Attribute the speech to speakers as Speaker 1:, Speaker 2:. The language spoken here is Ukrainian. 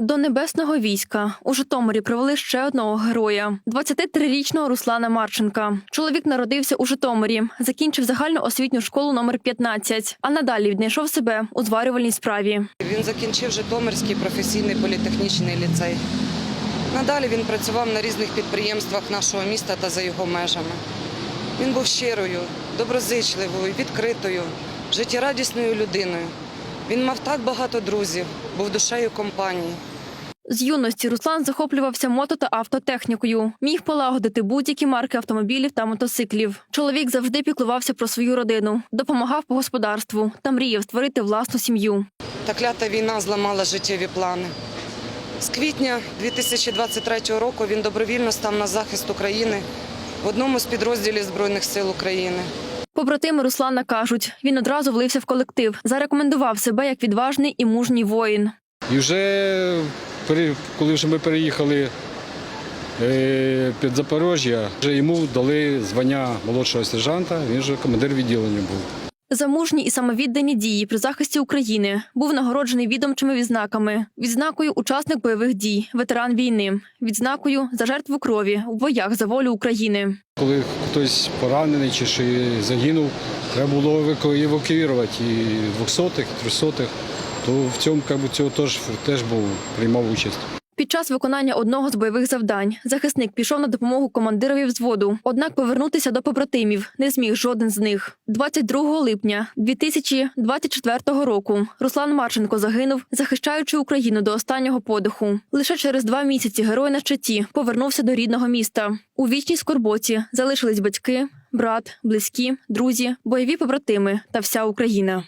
Speaker 1: До небесного війська у Житомирі привели ще одного героя 23-річного Руслана Марченка. Чоловік народився у Житомирі, закінчив загальну освітню школу номер 15, а надалі віднайшов себе у зварювальній справі.
Speaker 2: Він закінчив Житомирський професійний політехнічний ліцей. Надалі він працював на різних підприємствах нашого міста та за його межами. Він був щирою, доброзичливою, відкритою, життєрадісною людиною. Він мав так багато друзів, був душею компанії.
Speaker 1: З юності Руслан захоплювався мото та автотехнікою. Міг полагодити будь-які марки автомобілів та мотоциклів. Чоловік завжди піклувався про свою родину, допомагав по господарству та мріяв створити власну сім'ю.
Speaker 2: Та клята війна зламала життєві плани. З квітня 2023 року він добровільно став на захист України в одному з підрозділів Збройних сил України.
Speaker 1: Побратими Руслана кажуть, він одразу влився в колектив, зарекомендував себе як відважний і мужній воїн.
Speaker 3: І вже коли вже ми переїхали е, під Запорожжя, вже йому дали звання молодшого сержанта, він же командир відділення був.
Speaker 1: За мужні і самовіддані дії при захисті України був нагороджений відомчими відзнаками: відзнакою учасник бойових дій, ветеран війни, відзнакою за жертву крові у боях за волю України.
Speaker 3: Коли хтось поранений чи ще загинув, треба було еваку- евакуювати і 200-х, і 300-х, то в цьому цього теж, теж був, приймав участь.
Speaker 1: Під час виконання одного з бойових завдань захисник пішов на допомогу командирові взводу. Однак повернутися до побратимів не зміг жоден з них. 22 липня 2024 року Руслан Марченко загинув, захищаючи Україну до останнього подиху. Лише через два місяці герой на щиті повернувся до рідного міста. У вічній скорботі залишились батьки, брат, близькі, друзі, бойові побратими та вся Україна.